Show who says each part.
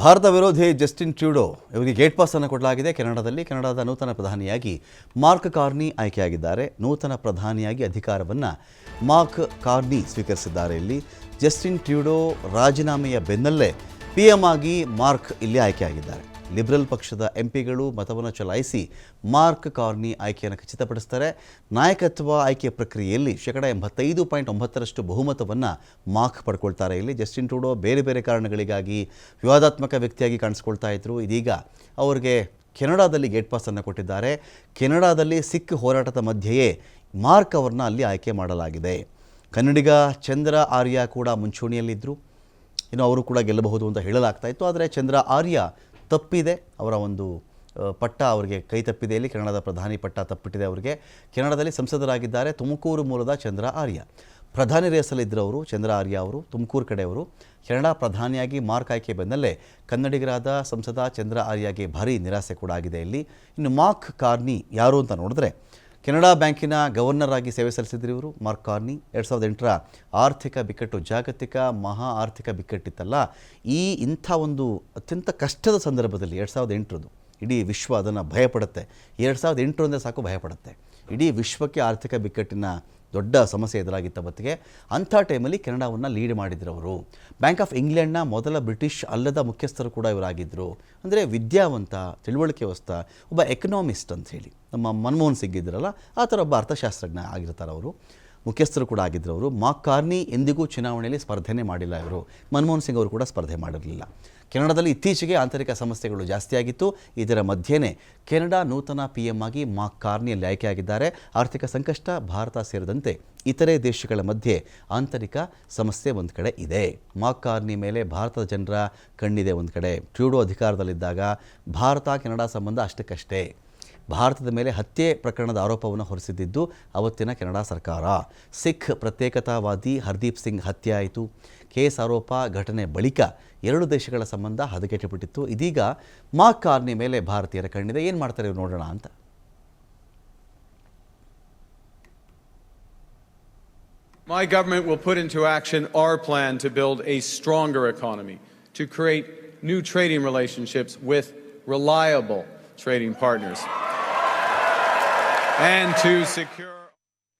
Speaker 1: ಭಾರತ ವಿರೋಧಿ ಜಸ್ಟಿನ್ ಟ್ಯೂಡೋ ಇವರಿಗೆ gate pass ಅನ್ನು ಕೊಡಲಾಗಿದೆ. ಕೆನಡಾದಲ್ಲಿ ಕೆನಡಾದ ನೂತನ ಪ್ರಧಾನಿಯಾಗಿ ಮಾರ್ಕ್ ಕಾರ್ನಿ ಆಯ್ಕೆಯಾಗಿದ್ದಾರೆ. ನೂತನ ಪ್ರಧಾನಿಯಾಗಿ ಅಧಿಕಾರವನ್ನು ಮಾರ್ಕ್ ಕಾರ್ನಿ ಸ್ವೀಕರಿಸಿದ್ದಾರೆ. ಇಲ್ಲಿ ಜಸ್ಟಿನ್ ಟ್ಯೂಡೋ ರಾಜೀನಾಮೆಯ ಬೆನ್ನಲ್ಲೇ ಪಿ ಎಂ ಆಗಿ ಮಾರ್ಕ್ ಇಲ್ಲಿ ಆಯ್ಕೆಯಾಗಿದ್ದಾರೆ. ಲಿಬರಲ್ ಪಕ್ಷದ ಎಂಪಿಗಳು ಮತವನ್ನು ಚಲಾಯಿಸಿ ಮಾರ್ಕ್ ಕಾರ್ನಿ ಆಯ್ಕೆಯನ್ನು ಖಚಿತಪಡಿಸ್ತಾರೆ. ನಾಯಕತ್ವ ಆಯ್ಕೆ ಪ್ರಕ್ರಿಯೆಯಲ್ಲಿ ಶೇಕಡ ಎಂಬತ್ತೈದು ಪಾಯಿಂಟ್ ಒಂಬತ್ತರಷ್ಟು ಬಹುಮತವನ್ನು ಮಾರ್ಕ್ ಪಡ್ಕೊಳ್ತಾರೆ. ಇಲ್ಲಿ ಜಸ್ಟಿನ್ ಟ್ರೂಡೋ ಬೇರೆ ಬೇರೆ ಕಾರಣಗಳಿಗಾಗಿ ವಿವಾದಾತ್ಮಕ ವ್ಯಕ್ತಿಯಾಗಿ ಕಾಣಿಸ್ಕೊಳ್ತಾ ಇದ್ರು. ಇದೀಗ ಅವರಿಗೆ ಕೆನಡಾದಲ್ಲಿ ಗೇಟ್ ಪಾಸನ್ನು ಕೊಟ್ಟಿದ್ದಾರೆ. ಕೆನಡಾದಲ್ಲಿ ಸಿಖ್ ಹೋರಾಟದ ಮಧ್ಯೆಯೇ ಮಾರ್ಕ್ ಅವರನ್ನ ಅಲ್ಲಿ ಆಯ್ಕೆ ಮಾಡಲಾಗಿದೆ. ಕನ್ನಡಿಗ ಚಂದ್ರ ಆರ್ಯ ಕೂಡ ಮುಂಚೂಣಿಯಲ್ಲಿದ್ದರು ಇನ್ನು ಅವರು ಕೂಡ ಗೆಲ್ಲಬಹುದು ಅಂತ ಹೇಳಲಾಗ್ತಾ ಇತ್ತು. ಆದರೆ ಚಂದ್ರ ಆರ್ಯ ತಪ್ಪಿದೆ. ಅವರ ಒಂದು ಪಟ್ಟ ಅವರಿಗೆ ಕೈ ತಪ್ಪಿದೆ. ಇಲ್ಲಿ ಕೆನಡಾದ ಪ್ರಧಾನಿ ಪಟ್ಟ ತಪ್ಪಿಟ್ಟಿದೆ ಅವರಿಗೆ. ಕೆನಡಾದಲ್ಲಿ ಸಂಸದರಾಗಿದ್ದಾರೆ ತುಮಕೂರು ಮೂಲದ ಚಂದ್ರ ಆರ್ಯ. ಪ್ರಧಾನಿ ರೇಸಲ್ಲಿದ್ದರು ಅವರು ಚಂದ್ರ ಆರ್ಯ ಅವರು, ತುಮಕೂರು ಕಡೆಯವರು. ಕೆನಡಾ ಪ್ರಧಾನಿಯಾಗಿ ಮಾರ್ಕ್ ಆಯ್ಕೆ ಬೆನ್ನಲ್ಲೇ ಕನ್ನಡಿಗರಾದ ಸಂಸದ ಚಂದ್ರ ಆರ್ಯಗೆ ಭಾರಿ ನಿರಾಸೆ ಕೂಡ ಆಗಿದೆ ಇಲ್ಲಿ. ಇನ್ನು ಮಾರ್ಕ್ ಕಾರ್ನಿ ಯಾರು ಅಂತ ನೋಡಿದ್ರೆ ಕೆನಡಾ ಬ್ಯಾಂಕಿನ ಗವರ್ನರ್ ಆಗಿ ಸೇವೆ ಸಲ್ಲಿಸಿದ್ರು ಇವರು. Mark Carney. ಎರಡು ಸಾವಿರದ ಎಂಟರ ಆರ್ಥಿಕ ಬಿಕ್ಕಟ್ಟು, ಜಾಗತಿಕ ಮಹಾ ಆರ್ಥಿಕ ಬಿಕ್ಕಟ್ಟಿತ್ತಲ್ಲ. ಈ ಇಂಥ ಒಂದು ಅತ್ಯಂತ ಕಷ್ಟದ ಸಂದರ್ಭದಲ್ಲಿ ಎರಡು ಸಾವಿರದ ಎಂಟರದು ಇಡೀ ವಿಶ್ವ ಅದನ್ನು ಭಯಪಡುತ್ತೆ. ಎರಡು ಸಾವಿರದ ಎಂಟರಂದರೆ ಸಾಕು ಭಯಪಡುತ್ತೆ. ಇಡೀ ವಿಶ್ವಕ್ಕೆ ಆರ್ಥಿಕ ಬಿಕ್ಕಟ್ಟಿನ ದೊಡ್ಡ ಸಮಸ್ಯೆ ಎದುರಾಗಿತ್ತ ಅವತ್ತಿಗೆ. ಅಂಥ ಟೈಮಲ್ಲಿ ಕೆನಡಾವನ್ನು ಲೀಡ್ ಮಾಡಿದ್ರು ಅವರು. ಬ್ಯಾಂಕ್ ಆಫ್ ಇಂಗ್ಲೆಂಡ್ನ ಮೊದಲ ಬ್ರಿಟಿಷ್ ಅಲ್ಲದ ಮುಖ್ಯಸ್ಥರು ಕೂಡ ಇವರಾಗಿದ್ದರು ಅಂದರೆ ವಿದ್ಯಾವಂತ, ತಿಳುವಳಿಕೆ ಹೊಸ್ತ, ಒಬ್ಬ ಎಕನಾಮಿಸ್ಟ್ ಅಂತ ಹೇಳಿ. ನಮ್ಮ ಮನಮೋಹನ್ ಸಿಂಗ್ ಇದ್ರಲ್ಲ, ಆ ಥರ ಒಬ್ಬ ಅರ್ಥಶಾಸ್ತ್ರಜ್ಞ ಆಗಿರ್ತಾರೆ ಅವರು ಮುಖ್ಯಸ್ಥರು ಕೂಡ ಆಗಿದ್ದರು ಅವರು. ಮಾಕ್ ಕಾರ್ನಿ ಎಂದಿಗೂ ಚುನಾವಣೆಯಲ್ಲಿ ಸ್ಪರ್ಧೆನೇ ಮಾಡಿಲ್ಲ ಇವರು. ಮನಮೋಹನ್ ಸಿಂಗ್ ಅವರು ಕೂಡ ಸ್ಪರ್ಧೆ ಮಾಡಿರಲಿಲ್ಲ. ಕೆನಡಾದಲ್ಲಿ ಇತ್ತೀಚೆಗೆ ಆಂತರಿಕ ಸಮಸ್ಯೆಗಳು ಜಾಸ್ತಿಯಾಗಿತ್ತು ಇದರ ಮಧ್ಯೆನೇ ಕೆನಡಾ ನೂತನ ಪಿ ಎಂ ಆಗಿ ಮಾಕ್ ಕಾರ್ನಿಯಲ್ಲಿ ಆಯ್ಕೆಯಾಗಿದ್ದಾರೆ ಆರ್ಥಿಕ ಸಂಕಷ್ಟ ಭಾರತ ಸೇರಿದಂತೆ ಇತರೆ ದೇಶಗಳ ಮಧ್ಯೆ ಆಂತರಿಕ ಸಮಸ್ಯೆ ಒಂದು ಕಡೆ ಇದೆ. ಮಾಕ್ ಕಾರ್ನಿ ಮೇಲೆ ಭಾರತದ ಜನರ ಕಣ್ಣಿದೆ ಒಂದು ಕಡೆ. ಟ್ಯೂಡೋ ಅಧಿಕಾರದಲ್ಲಿದ್ದಾಗ ಭಾರತ, ಕೆನಡಾ ಸಂಬಂಧ ಅಷ್ಟಕ್ಕಷ್ಟೇ. ಭಾರತದ ಮೇಲೆ ಹತ್ಯೆ ಪ್ರಕರಣದ ಆರೋಪವನ್ನು ಹೊರಿಸಿದ್ದು ಅವತ್ತಿನ ಕೆನಡಾ ಸರ್ಕಾರ. ಸಿಖ್ ಪ್ರತ್ಯೇಕತಾವಾದಿ ಹರ್ದೀಪ್ ಸಿಂಗ್ ಹತ್ಯೆ ಆಯಿತು. ಕೇಸ್ ಆರೋಪ ಘಟನೆ ಬಳಿಕ ಎರಡು ದೇಶಗಳ ಸಂಬಂಧ ಹದಗೆಟ್ಟುಬಿಟ್ಟಿತ್ತು. ಇದೀಗ ಮಾ ಕಾರ್ನಿ ಮೇಲೆ ಭಾರತೀಯರ ಕಣ್ಣಿದೆ. ಏನು ಮಾಡ್ತಾರೆ ಇವ್ರು ನೋಡೋಣ ಅಂತ.
Speaker 2: My government will put into action our plan to build a stronger economy, to create new trading relationships with reliable trading partners, and to secure.